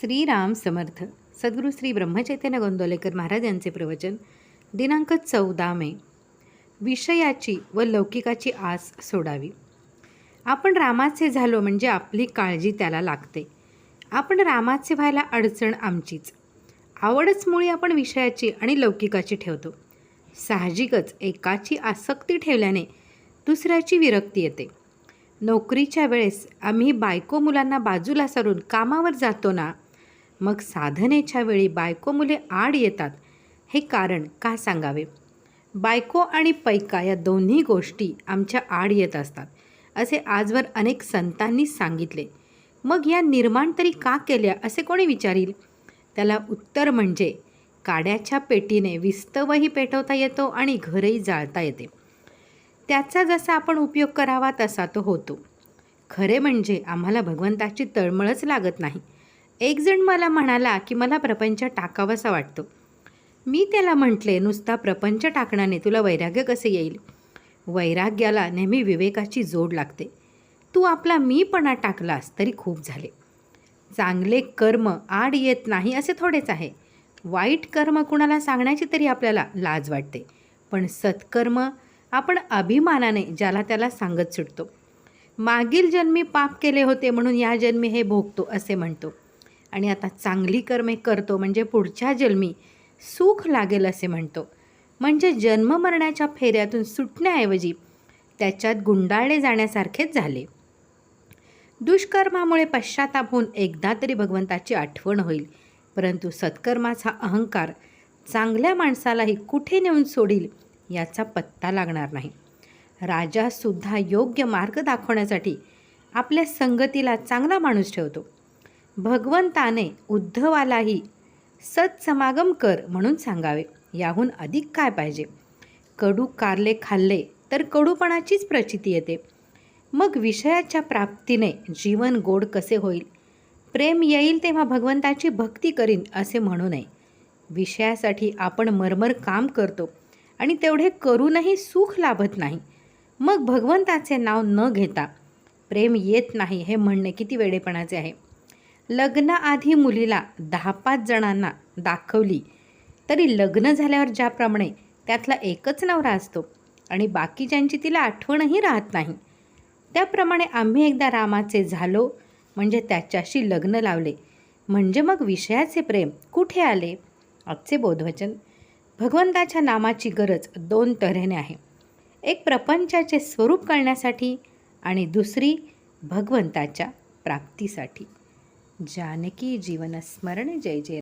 श्रीराम समर्थ सद्गुरू श्री ब्रह्मचैतन्य गोंदवलेकर महाराज यांचे प्रवचन दिनांक चौदा मे. विषयाची व लौकिकाची आस सोडावी. आपण रामाचे झालो म्हणजे आपली काळजी त्याला लागते. आपण रामाचे व्हायला अडचण आमचीच. आवडच मुळी आपण विषयाची आणि लौकिकाची ठेवतो. साहजिकच एकाची आसक्ती ठेवल्याने दुसऱ्याची विरक्ती येते. नोकरीच्या वेळेस आम्ही बायको मुलांना बाजूला सारून कामावर जातो ना मग साधनेच्या वेळी बायको मुले आड येतात. हे कारण का सांगावे? बायको आणि पैका या दोन्ही गोष्टी आमच्या आड येत असतात असे आजवर अनेक संतांनी सांगितले. मग या निर्माण तरी का केल्या असे कोणी विचारील? त्याला उत्तर म्हणजे काड्याच्या पेटीने विस्तवही पेटवता येतो आणि घरही जाळता येते. त्याचा जसा आपण उपयोग करावा तसा तो होतो. खरे म्हणजे आम्हाला भगवंताची तळमळच लागत नाही. एक जण मला म्हणाला की मला प्रपंच टाकावासा वाटतो. मी त्याला म्हटले नुसता प्रपंच टाकण्याने तुला वैराग्य कसे येईल? वैराग्याला नेहमी विवेकाची जोड लागते. तू आपला मीपणा टाकलास तरी खूप झाले. चांगले कर्म आड येत नाही असे थोडेच आहे. वाईट कर्म कुणाला सांगण्याची तरी आपल्याला लाज वाटते. पण सत्कर्म आपण अभिमानाने ज्याला त्याला सांगत सुटतो. मागील जन्मी पाप केले होते म्हणून या जन्मी हे भोगतो असे म्हणतो. आणि आता चांगली कर्मे करतो म्हणजे पुढच्या जन्मी सुख लागेल असे म्हणतो. म्हणजे जन्म मरण्याच्या फेऱ्यातून सुटण्याऐवजी त्याच्यात गुंडाळले जाण्यासारखेच झाले. दुष्कर्मामुळे पश्चाताप होऊन एकदा तरी भगवंताची आठवण होईल. परंतु सत्कर्माचा अहंकार चांगल्या माणसालाही कुठे नेऊन सोडील याचा पत्ता लागणार नाही. राजासुद्धा योग्य मार्ग दाखवण्यासाठी आपल्या संगतीला चांगला माणूस ठेवतो. भगवंताने उद्धवालाही सत्समागम कर म्हणून सांगावे. याहून अधिक काय पाहिजे? कडू कारले खाल्ले तर कडूपणाचीच प्रचिती येते. मग विषयाच्या प्राप्तीने जीवन गोड कसे होईल? प्रेम येईल तेव्हा भगवंताची भक्ती करीन असे म्हणू नये. विषयासाठी आपण मरमर काम करतो आणि तेवढे करूनही सुख लाभत नाही. मग भगवंताचे नाव न घेता प्रेम येत नाही हे म्हणणे किती वेडेपणाचे आहे. लग्नाआधी मुलीला दहा पाच जणांना दाखवली. तरी लग्न झाल्यावर ज्याप्रमाणे त्यातला एकच नवरा असतो आणि बाकीच्यांची तिला आठवणही राहत नाही. त्याप्रमाणे आम्ही एकदा रामाचे झालो म्हणजे त्याच्याशी लग्न लावले. म्हणजे मग विषयाचे प्रेम कुठे आले? आजचे बोधवचन. भगवंताच्या नामाची गरज दोन तऱ्हेने आहे. एक प्रपंचाचे स्वरूप कळण्यासाठी आणि दुसरी भगवंताच्या प्राप्तीसाठी. જાનકી જીવન સ્મરણ જય જય